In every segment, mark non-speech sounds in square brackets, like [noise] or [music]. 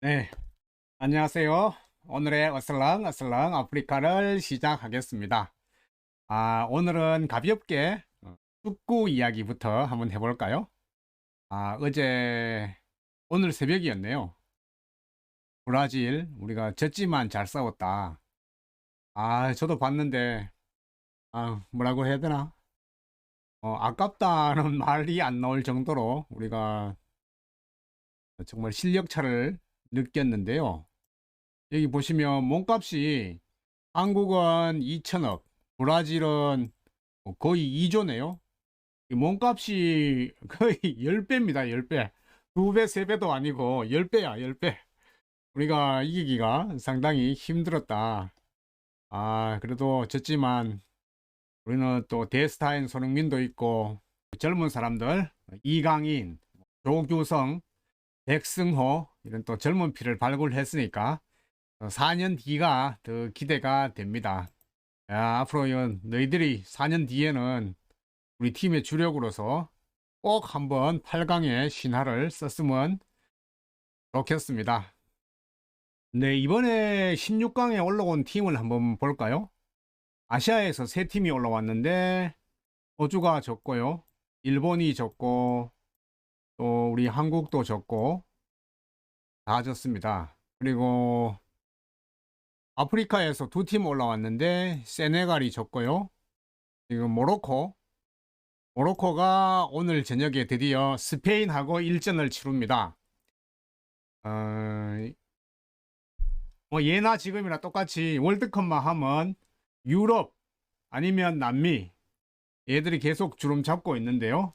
네, 안녕하세요. 오늘의 어슬렁 어슬렁 아프리카를 시작하겠습니다. 아, 오늘은 가볍게 어, 축구 이야기부터 한번 해볼까요? 아, 어제 오늘 새벽이었네요. 브라질 우리가 졌지만 잘 싸웠다. 아, 저도 봤는데 아, 뭐라고 해야 되나? 어, 아깝다는 [laughs] 말이 안 나올 정도로 우리가 정말 실력 차를 느꼈는데요. 여기 보시면 몸값이 한국은 2천억, 브라질은 뭐 거의 2조네요. 몸값이 [laughs] 거의 10배입니다. 10배. 2배, 3배도 아니고 10배야, 10배. 우리가 이기기가 상당히 힘들었다. 아, 그래도 졌지만 우리는 또 데스타인 손흥민도 있고 젊은 사람들 이강인, 조규성, 백승호 이런 또 젊은 피를 발굴했으니까 4년 뒤가 더 기대가 됩니다. 야, 앞으로 연- 너희들이 4년 뒤에는 우리 팀의 주력으로서 꼭 한번 8강의 신화를 썼으면 좋겠습니다. 네, 이번에 16강에 올라온 팀을 한번 볼까요? 아시아에서 세 팀이 올라왔는데 호주가 졌고요. 일본이 졌고 또 우리 한국도 졌고 다 졌습니다. 그리고 아프리카에서 두 팀 올라왔는데 세네갈이 졌고요. 지금 모로코 모로코가 오늘 저녁에 드디어 스페인하고 일전을 치릅니다. 어, 뭐 예나 지금이나 똑같이 월드컵만 하면 유럽 아니면 남미 얘들이 계속 주름 잡고 있는데요.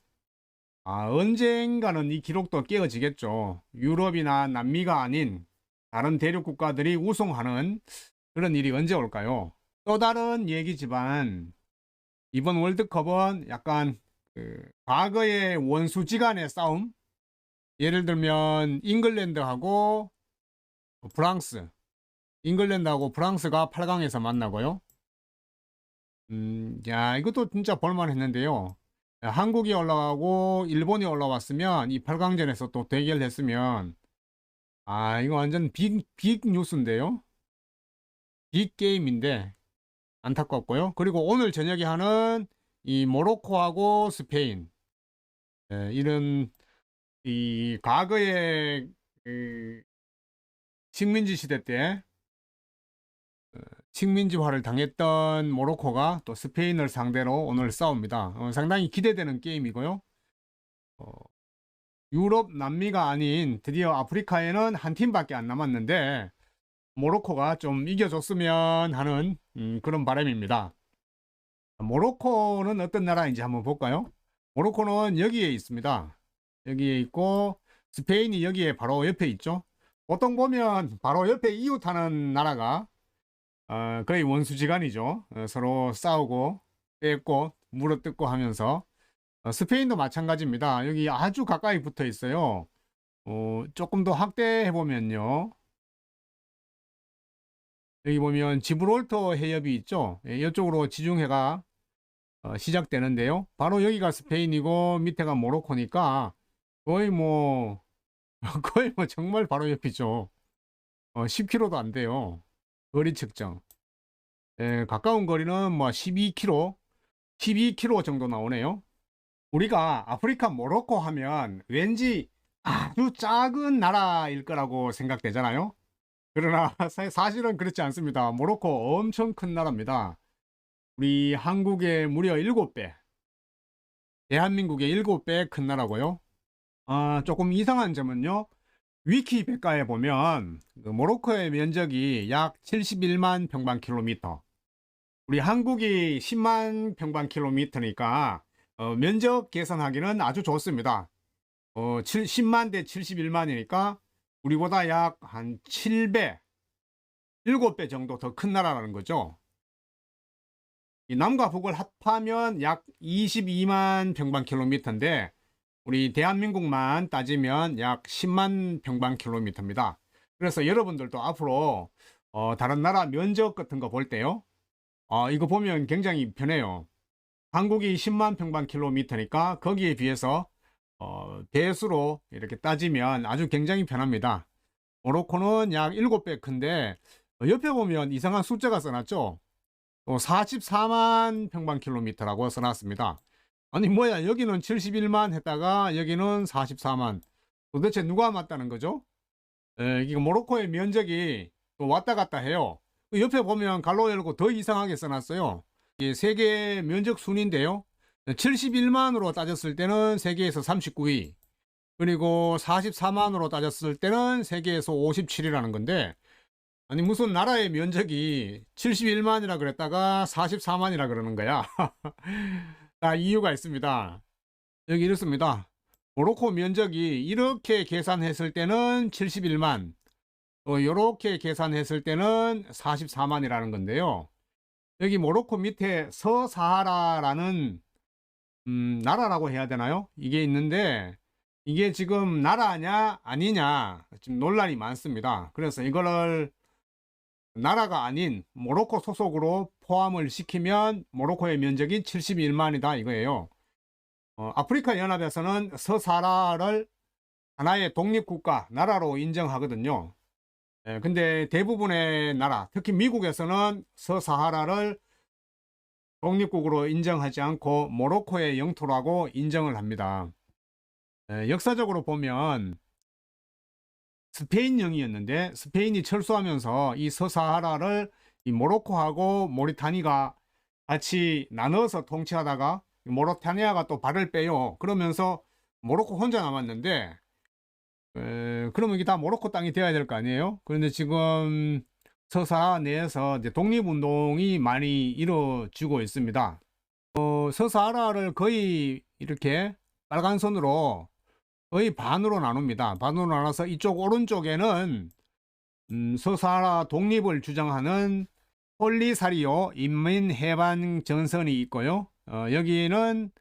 아, 언젠가는 이 기록도 깨어지겠죠. 유럽이나 남미가 아닌 다른 대륙 국가들이 우승하는 그런 일이 언제 올까요? 또 다른 얘기지만 이번 월드컵은 약간 그 과거의 원수지간의 싸움 예를 들면 잉글랜드하고 프랑스 잉글랜드하고 프랑스가 8강에서 만나고요. 음, 야, 이것도 진짜 볼만했는데요. 한국이 올라가고 일본이 올라왔으면 이 8강전에서 또 대결했으면 아 이거 완전 빅, 빅 뉴스인데요. 빅 게임인데 안타깝고요. 그리고 오늘 저녁에 하는 이 모로코하고 스페인 예, 이런 이 과거의 그 식민지 시대 때 어, 식민지화를 당했던 모로코가 또 스페인을 상대로 오늘 싸웁니다. 어, 상당히 기대되는 게임이고요. 어, 유럽, 남미가 아닌 드디어 아프리카에는 한 팀밖에 안 남았는데 모로코가 좀 이겨줬으면 하는 음, 그런 바람입니다. 모로코는 어떤 나라인지 한번 볼까요? 모로코는 여기에 있습니다. 여기에 있고 스페인이 여기에 바로 옆에 있죠. 보통 보면 바로 옆에 이웃하는 나라가 어, 거의 원수지간이죠. 어, 서로 싸우고 뺏고 물어뜯고 하면서 어, 스페인도 마찬가지입니다. 여기 아주 가까이 붙어 있어요. 어, 조금 더 확대해 보면요. 여기 보면 지브롤터 해협이 있죠. 예, 이쪽으로 지중해가 어, 시작되는데요. 바로 여기가 스페인이고 밑에가 모로코니까 거의 뭐 [laughs] 거의 뭐 정말 바로 옆이죠. 어, 10km도 안 돼요. 거리 측정. 예, 가까운 거리는 뭐 12km, 12km 정도 나오네요. 우리가 아프리카 모로코 하면 왠지 아주 작은 나라일 거라고 생각되잖아요. 그러나 [laughs] 사- 사실은 그렇지 않습니다. 모로코 엄청 큰 나라입니다. 우리 한국의 무려 7배, 대한민국의 7배 큰 나라고요. 아, 조금 이상한 점은요. 위키 백과에 보면 그 모로코의 면적이 약 71만 평방킬로미터. 우리 한국이 10만 평방킬로미터니까 어, 면적 계산하기는 아주 좋습니다. 어, 7, 10만 대 71만이니까 우리보다 약 한 7배, 7배 정도 더 큰 나라라는 거죠. 이 남과 북을 합하면 약 22만 평방킬로미터인데 우리 대한민국만 따지면 약 10만 평방킬로미터입니다. 그래서 여러분들도 앞으로 어, 다른 나라 면적 같은 거 볼 때요. 어, 이거 보면 굉장히 편해요. 한국이 10만 평방킬로미터니까 거기에 비해서 어, 배수로 이렇게 따지면 아주 굉장히 편합니다. 모로코는 약 7배 큰데 어, 옆에 보면 이상한 숫자가 써놨죠. 또 44만 평방킬로미터라고 써놨습니다. 아니 뭐야 여기는 71만 했다가 여기는 44만 도대체 누가 맞다는 거죠? 에, 이게 모로코의 면적이 또 왔다 갔다 해요. 그 옆에 보면 갈로 열고 더 이상하게 써놨어요. 이게 세계 면적 순인데요. 71만으로 따졌을 때는 세계에서 39위. 그리고 44만으로 따졌을 때는 세계에서 57위라는 건데 아니 무슨 나라의 면적이 71만이라 그랬다가 44만이라 그러는 거야. [laughs] 아, 이유가 있습니다. 여기 이렇습니다. 모로코 면적이 이렇게 계산했을 때는 71만, 또 이렇게 계산했을 때는 44만이라는 건데요. 여기 모로코 밑에 서사하라라는 음, 나라라고 해야 되나요? 이게 있는데 이게 지금 나라냐 아니냐 지금 논란이 많습니다. 그래서 이거를 나라가 아닌 모로코 소속으로 포함을 시키면 모로코의 면적이 71만이다 이거예요. 어, 아프리카 연합에서는 서사라를 하나의 독립국가 나라로 인정하거든요. 예, 근데 대부분의 나라, 특히 미국에서는 서사하라를 독립국으로 인정하지 않고 모로코의 영토라고 인정을 합니다. 예, 역사적으로 보면 스페인령이었는데 스페인이 철수하면서 이 서사하라를 이 모로코하고 모리타니가 같이 나눠서 통치하다가 모로타니아가 또 발을 빼요. 그러면서 모로코 혼자 남았는데 에, 그러면 이게 다 모로코 땅이 되어야 될 거 아니에요? 그런데 지금 서사 내에서 독립운동이 많이 이루어지고 있습니다. 어, 서사하라를 거의 이렇게 빨간 선으로 거의 반으로 나눕니다. 반으로 나눠서 이쪽 오른쪽에는 음, 서사하라 독립을 주장하는 폴리사리오 인민해방 전선이 있고요. 어, 여기는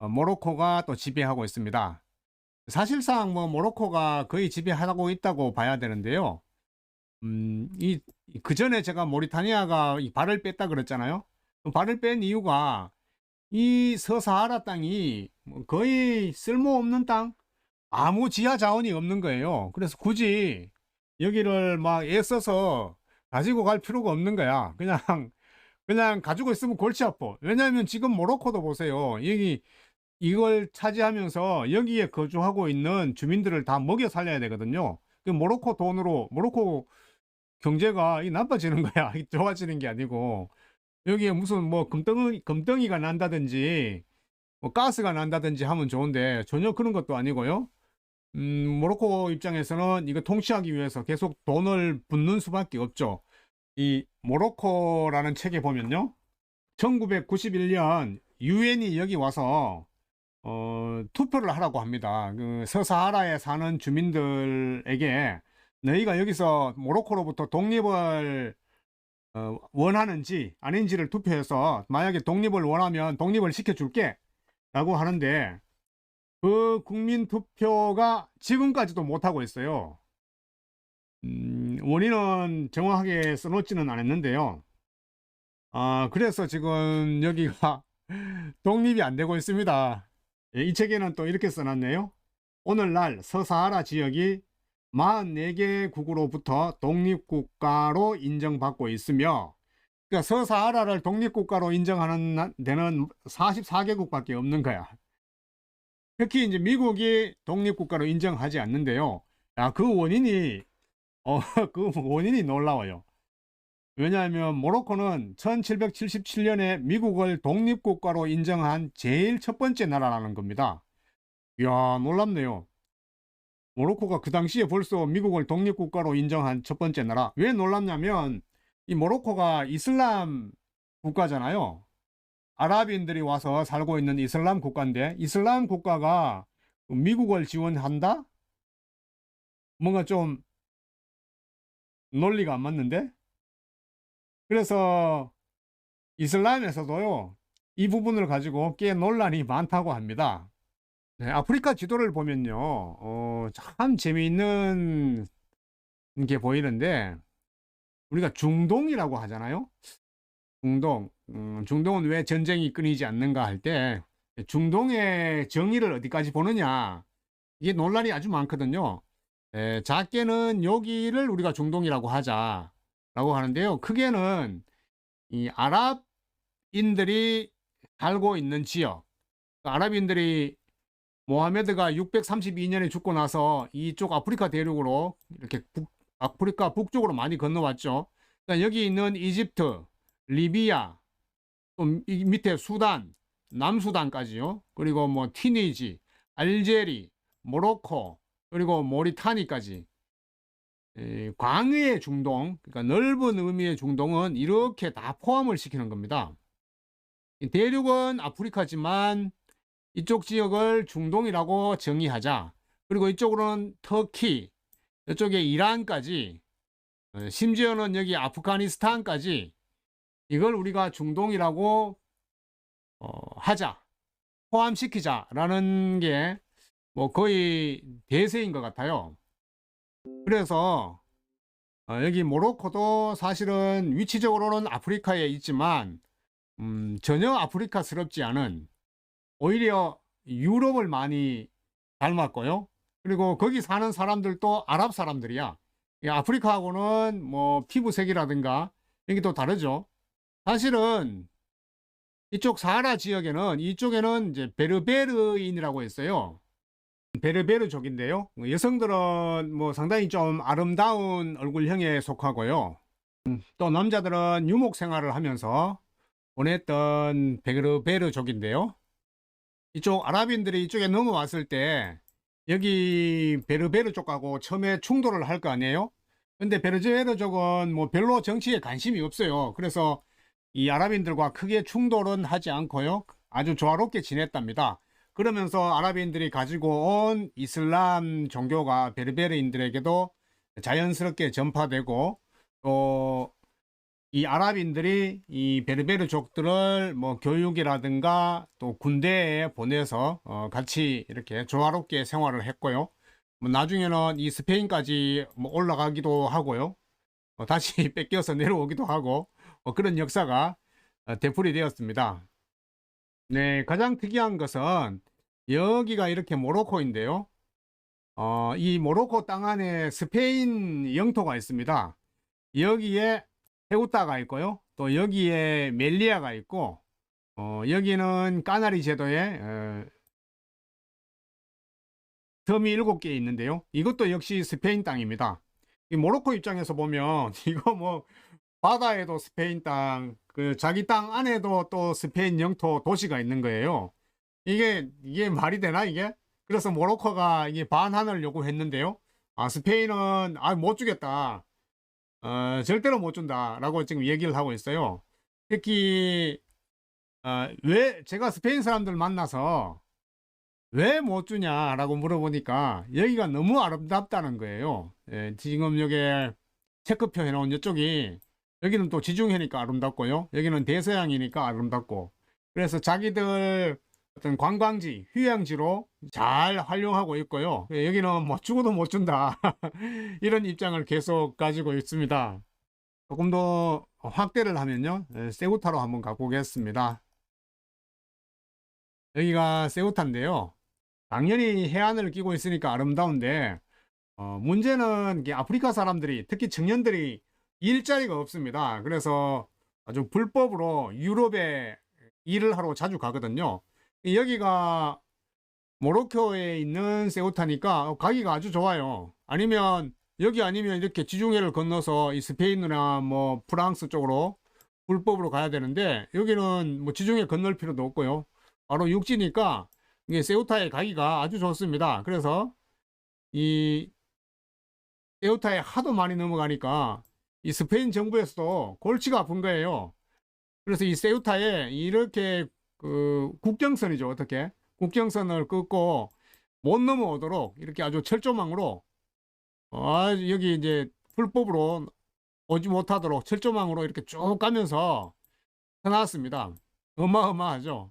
어, 모로코가 또 지배하고 있습니다. 사실상 뭐 모로코가 거의 지배하고 있다고 봐야 되는데요. 음, 이, 그 전에 제가 모리타니아가 이 발을 뺐다 그랬잖아요. 그 발을 뺀 이유가 이 서사하라 땅이 뭐 거의 쓸모없는 땅, 아무 지하 자원이 없는 거예요. 그래서 굳이 여기를 막 애써서 가지고 갈 필요가 없는 거야. 그냥, [laughs] 그냥 가지고 있으면 골치 아파. 왜냐하면 지금 모로코도 보세요. 여기 이걸 차지하면서 여기에 거주하고 있는 주민들을 다 먹여 살려야 되거든요. 그 모로코 돈으로 모로코 경제가 이 나빠지는 [laughs] 거야. 이 좋아지는 게 아니고 여기에 무슨 뭐 금덩이 금덩이가 난다든지 뭐 가스가 난다든지 하면 좋은데 전혀 그런 것도 아니고요. 음, 모로코 입장에서는 이거 통치하기 위해서 계속 돈을 붓는 수밖에 없죠. 이 모로코라는 책에 보면요. 1991년 유엔이 여기 와서 어, 투표를 하라고 합니다. 그 서사하라에 사는 주민들에게 너희가 여기서 모로코로부터 독립을 어, 원하는지 아닌지를 투표해서 만약에 독립을 원하면 독립을 시켜줄게 라고 하는데 그 국민 투표가 지금까지도 못하고 있어요. 음, 원인은 정확하게 써놓지는 않았는데요. 아, 그래서 지금 여기가 [laughs] 독립이 안 되고 있습니다. 예, 이 책에는 또 이렇게 써놨네요. 오늘날 서사하라 지역이 44개 국으로부터 독립국가로 인정받고 있으며 그러니까 서사하라를 독립국가로 인정하는 나- 데는 44개국밖에 없는 거야. 특히 이제 미국이 독립국가로 인정하지 않는데요. 아, 그 원인이 어, [laughs] 그 원인이 놀라워요. 왜냐하면 모로코는 1777년에 미국을 독립국가로 인정한 제일 첫 번째 나라라는 겁니다. 이야, 놀랍네요. 모로코가 그 당시에 벌써 미국을 독립국가로 인정한 첫 번째 나라. 왜 놀랍냐면 이 모로코가 이슬람 국가잖아요. 아랍인들이 와서 살고 있는 이슬람 국가인데 이슬람 국가가 미국을 지원한다? 뭔가 좀 논리가 안 맞는데? 그래서 이슬람에서도요, 이 부분을 가지고 꽤 논란이 많다고 합니다. 네, 아프리카 지도를 보면요, 어, 참 재미있는 게 보이는데, 우리가 중동이라고 하잖아요? 중동. 음, 중동은 왜 전쟁이 끊이지 않는가 할 때, 중동의 정의를 어디까지 보느냐, 이게 논란이 아주 많거든요. 에, 작게는 여기를 우리가 중동이라고 하자라고 하는데요. 크게는 이 아랍인들이 살고 있는 지역, 아랍인들이 모하메드가 632년에 죽고 나서 이쪽 아프리카 대륙으로 이렇게 북, 아프리카 북쪽으로 많이 건너왔죠. 여기 있는 이집트, 리비아, 또이 밑에 수단, 남수단까지요. 그리고 뭐 티니지, 알제리, 모로코, 그리고 모리타니까지 에, 광의의 중동, 그러니까 넓은 의미의 중동은 이렇게 다 포함을 시키는 겁니다. 이 대륙은 아프리카지만 이쪽 지역을 중동이라고 정의하자. 그리고 이쪽으로는 터키, 이쪽에 이란까지, 어, 심지어는 여기 아프가니스탄까지 이걸 우리가 중동이라고 어, 하자, 포함시키자라는 게 뭐 거의 대세인 것 같아요. 그래서 어, 여기 모로코도 사실은 위치적으로는 아프리카에 있지만 음, 전혀 아프리카스럽지 않은 오히려 유럽을 많이 닮았고요. 그리고 거기 사는 사람들도 아랍 사람들이야. 이 아프리카하고는 뭐 피부색이라든가 여기 또 다르죠. 사실은 이쪽 사하라 지역에는 이쪽에는 이제 베르베르인이라고 했어요. 베르베르족인데요. 여성들은 뭐 상당히 좀 아름다운 얼굴형에 속하고요. 음, 또 남자들은 유목 생활을 하면서 보냈던 베르베르족인데요. 이쪽 아랍인들이 이쪽에 넘어왔을 때 여기 베르베르 쪽하고 처음에 충돌을 할 거 아니에요? 근데 베르베르족은 뭐 별로 정치에 관심이 없어요. 그래서 이 아랍인들과 크게 충돌은 하지 않고요. 아주 조화롭게 지냈답니다. 그러면서 아랍인들이 가지고 온 이슬람 종교가 베르베르인들에게도 자연스럽게 전파되고 또 이 아랍인들이 이 베르베르족들을 뭐 교육이라든가 또 군대에 보내서 어 같이 이렇게 조화롭게 생활을 했고요. 뭐 나중에는 이 스페인까지 뭐 올라가기도 하고요. 어 다시 [laughs] 뺏겨서 내려오기도 하고 어 그런 역사가 어 되풀이 되었습니다. 네, 가장 특이한 것은 여기가 이렇게 모로코인데요. 어, 이 모로코 땅 안에 스페인 영토가 있습니다. 여기에 세우타가 있고요. 또 여기에 멜리아가 있고, 어, 여기는 까나리 제도의 어, 섬이 일곱 개 있는데요. 이것도 역시 스페인 땅입니다. 이 모로코 입장에서 보면 [laughs] 이거 뭐 바다에도 스페인 땅, 그 자기 땅 안에도 또 스페인 영토 도시가 있는 거예요. 이게 이게 말이 되나 이게? 그래서 모로코가 이게 반환을 요구했는데요. 아 스페인은 아 못 주겠다. 어, 절대로 못 준다라고 지금 얘기를 하고 있어요. 특히 어, 왜 제가 스페인 사람들 만나서 왜 못 주냐라고 물어보니까 여기가 너무 아름답다는 거예요. 예, 지금 여기 체크표 해놓은 이쪽이 여기는 또 지중해니까 아름답고요. 여기는 대서양이니까 아름답고 그래서 자기들 어떤 관광지, 휴양지로 잘 활용하고 있고요. 예, 여기는 뭐 죽어도 못 준다. [laughs] 이런 입장을 계속 가지고 있습니다. 조금 더 확대를 하면요. 예, 세우타로 한번 가보겠습니다. 여기가 세우타인데요. 당연히 해안을 끼고 있으니까 아름다운데 어, 문제는 아프리카 사람들이 특히 청년들이 일자리가 없습니다. 그래서 아주 불법으로 유럽에 일을 하러 자주 가거든요. 여기가 모로코에 있는 세우타니까 가기가 아주 좋아요. 아니면 여기 아니면 이렇게 지중해를 건너서 이 스페인이나 뭐 프랑스 쪽으로 불법으로 가야 되는데 여기는 뭐 지중해 건널 필요도 없고요. 바로 육지니까 이게 세우타에 가기가 아주 좋습니다. 그래서 이 세우타에 하도 많이 넘어가니까 이 스페인 정부에서도 골치가 아픈 거예요. 그래서 이 세우타에 이렇게 그 국경선이죠. 어떻게? 국경선을 끊고 못 넘어오도록 이렇게 아주 철조망으로 아, 여기 이제 불법으로 오지 못하도록 철조망으로 이렇게 쭉 가면서 쳐놨습니다. 어마어마하죠.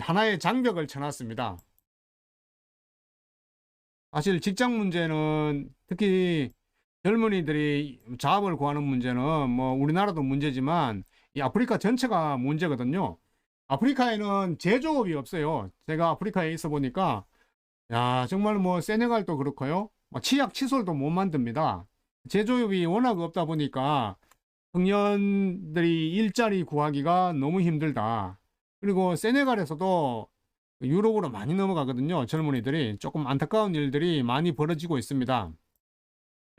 하나의 장벽을 쳐놨습니다. 사실 직장 문제는 특히 젊은이들이 자업을 구하는 문제는 뭐 우리나라도 문제지만 이 아프리카 전체가 문제거든요. 아프리카에는 제조업이 없어요. 제가 아프리카에 있어 보니까 야 정말 뭐 세네갈도 그렇고요. 뭐 치약 칫솔도 못 만듭니다. 제조업이 워낙 없다 보니까 청년들이 일자리 구하기가 너무 힘들다. 그리고 세네갈에서도 유럽으로 많이 넘어가거든요. 젊은이들이 조금 안타까운 일들이 많이 벌어지고 있습니다.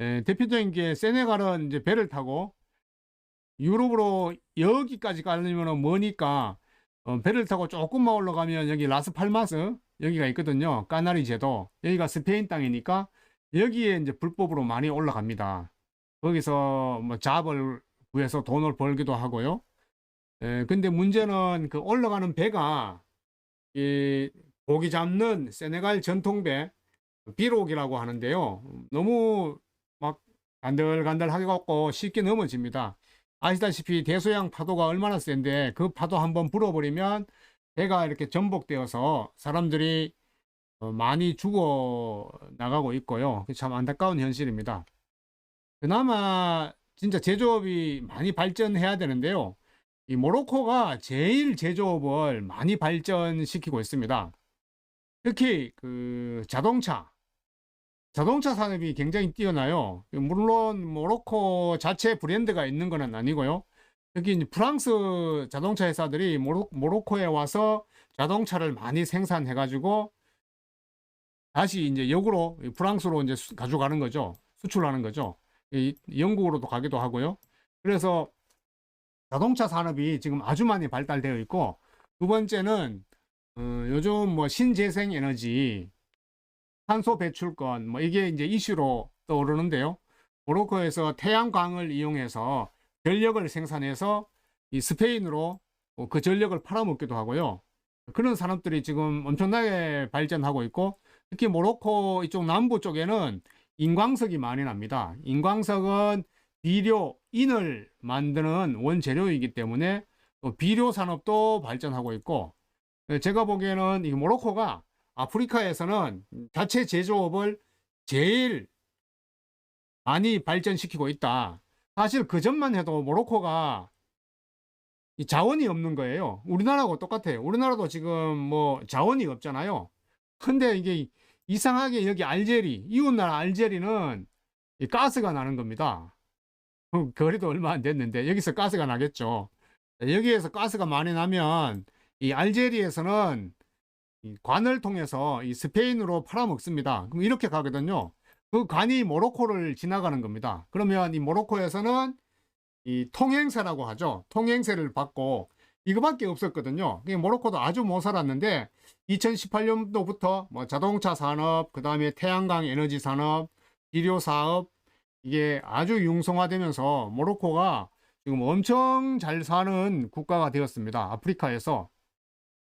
에, 대표적인 게 세네갈은 이제 배를 타고 유럽으로 여기까지 가려면 머니까 어, 배를 타고 조금만 올라가면 여기 라스팔마스 여기가 있거든요. 까나리 제도 여기가 스페인 땅이니까 여기에 이제 불법으로 많이 올라갑니다. 거기서 뭐 잡을 구해서 돈을 벌기도 하고요. 에, 근데 문제는 그 올라가는 배가 이 고기 잡는 세네갈 전통배 비록이라고 하는데요. 너무 막 간들간들하게 갖고 쉽게 넘어집니다. 아시다시피 대서양 파도가 얼마나 센데 그 파도 한번 불어버리면 배가 이렇게 전복되어서 사람들이 어, 많이 죽어 나가고 있고요. 참 안타까운 현실입니다. 그나마 진짜 제조업이 많이 발전해야 되는데요. 이 모로코가 제일 제조업을 많이 발전시키고 있습니다. 특히 그 자동차, 자동차 산업이 굉장히 뛰어나요. 물론 모로코 자체 브랜드가 있는 건 아니고요. 이제 프랑스 자동차 회사들이 모로, 모로 코에 와서 자동차를 많이 생산해 가지고 다시 이제 역으로 프랑스로 이제 수- 가져가는 거죠. 수출하는 거죠. 이 영국으로도 가기도 하고요. 그래서 자동차 산업이 지금 아주 많이 발달되어 있고 두 번째는 어, 요즘 뭐 신재생 에너지, 탄소 배출권 뭐 이게 이제 이슈로 떠오르는데요. 모로코에서 태양광을 이용해서 전력을 생산해서 이 스페인으로 어, 그 전력을 팔아먹기도 하고요. 그런 산업들이 지금 엄청나게 발전하고 있고 특히 모로코 이쪽 남부 쪽에는 인광석이 많이 납니다. 인광석은 비료, 인을 만드는 원재료이기 때문에 또 비료 산업도 발전하고 있고 네, 제가 보기에는 이 모로코가 아프리카에서는 자체 제조업을 제일 많이 발전시키고 있다. 사실 그 전만 해도 모로코가 이 자원이 없는 거예요. 우리나라하고 똑같아요. 우리나라도 지금 뭐 자원이 없잖아요. 근데 이게 이상하게 여기 알제리, 이웃나라 알제리는 이 가스가 나는 겁니다. 어, 거리도 얼마 안 됐는데 여기서 가스가 나겠죠. 여기에서 가스가 많이 나면 이 알제리에서는 이 관을 통해서 이 스페인으로 팔아먹습니다. 그럼 이렇게 가거든요. 그 관이 모로코를 지나가는 겁니다. 그러면 이 모로코에서는 이 통행세라고 하죠. 통행세를 받고 이거밖에 없었거든요. 모로코도 아주 못 살았는데 2018년도부터 뭐 자동차 산업, 그 다음에 태양광 에너지 산업, 비료 사업 이게 아주 융성화되면서 모로코가 지금 엄청 잘 사는 국가가 되었습니다. 아프리카에서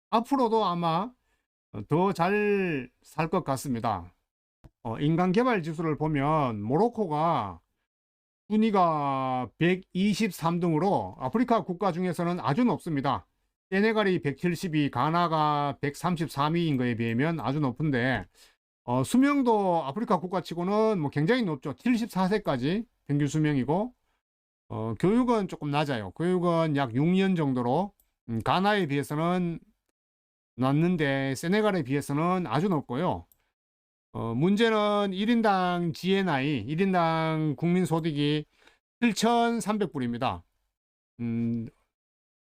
앞으로도 아마 더 잘 살 것 같습니다. 어, 인간 개발 지수를 보면 모로코가 순위가 123등으로 아프리카 국가 중에서는 아주 높습니다. 세네갈이 172, 가나가 133위인 거에 비하면 아주 높은데 어, 수명도 아프리카 국가치고는 뭐 굉장히 높죠. 74세까지 평균 수명이고 어, 교육은 조금 낮아요. 교육은 약 6년 정도로 음, 가나에 비해서는 낮는데 세네갈에 비해서는 아주 높고요. 어, 문제는 1인당 GNI, 1인당 국민소득이 7,300불입니다. 음,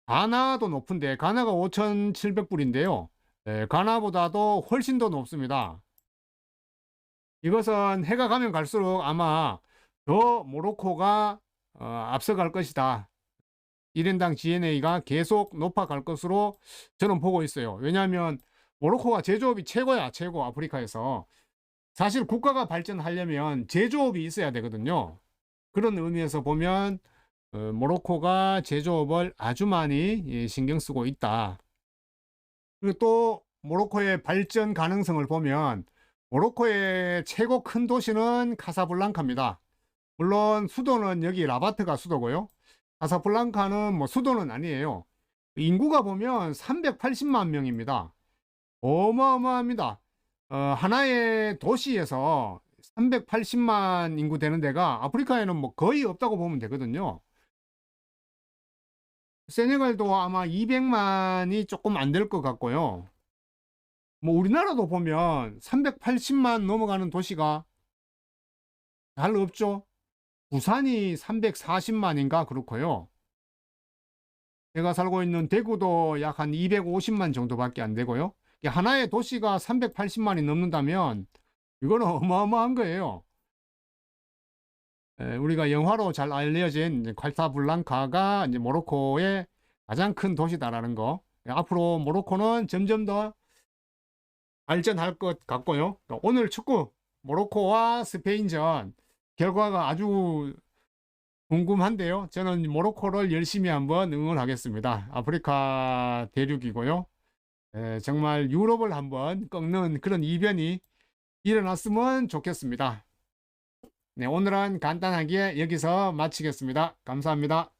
가나도 높은데, 가나가 5,700불인데요. 가나보다도 훨씬 더 높습니다. 이것은 해가 가면 갈수록 아마 더 모로코가 어, 앞서갈 것이다. 1인당 GNA가 계속 높아갈 것으로 저는 보고 있어요. 왜냐하면 모로코가 제조업이 최고야, 최고 아프리카에서. 사실 국가가 발전하려면 제조업이 있어야 되거든요. 그런 의미에서 보면 어, 모로코가 제조업을 아주 많이 예, 신경 쓰고 있다. 그리고 또 모로코의 발전 가능성을 보면 모로코의 최고 큰 도시는 카사블랑카입니다. 물론 수도는 여기 라바트가 수도고요. 카사블랑카는 뭐 수도는 아니에요. 인구가 보면 380만 명입니다. 어마어마합니다. 어, 하나의 도시에서 380만 인구 되는 데가 아프리카에는 뭐 거의 없다고 보면 되거든요. 세네갈도 아마 200만이 조금 안 될 것 같고요. 뭐 우리나라도 보면 380만 넘어가는 도시가 잘 없죠. 부산이 340만인가 그렇고요. 제가 살고 있는 대구도 약 한 250만 정도밖에 안 되고요. 하나의 도시가 380만이 넘는다면 이거는 어마어마한 거예요. 에, 우리가 영화로 잘 알려진 괄타블랑카가 모로코의 가장 큰 도시다라는 거. 앞으로 모로코는 점점 더 발전할 것 같고요. 오늘 축구 모로코와 스페인전 결과가 아주 궁금한데요. 저는 모로코를 열심히 한번 응원하겠습니다. 아프리카 대륙이고요. 에, 정말 유럽을 한번 꺾는 그런 이변이 일어났으면 좋겠습니다. 네, 오늘은 간단하게 여기서 마치겠습니다. 감사합니다.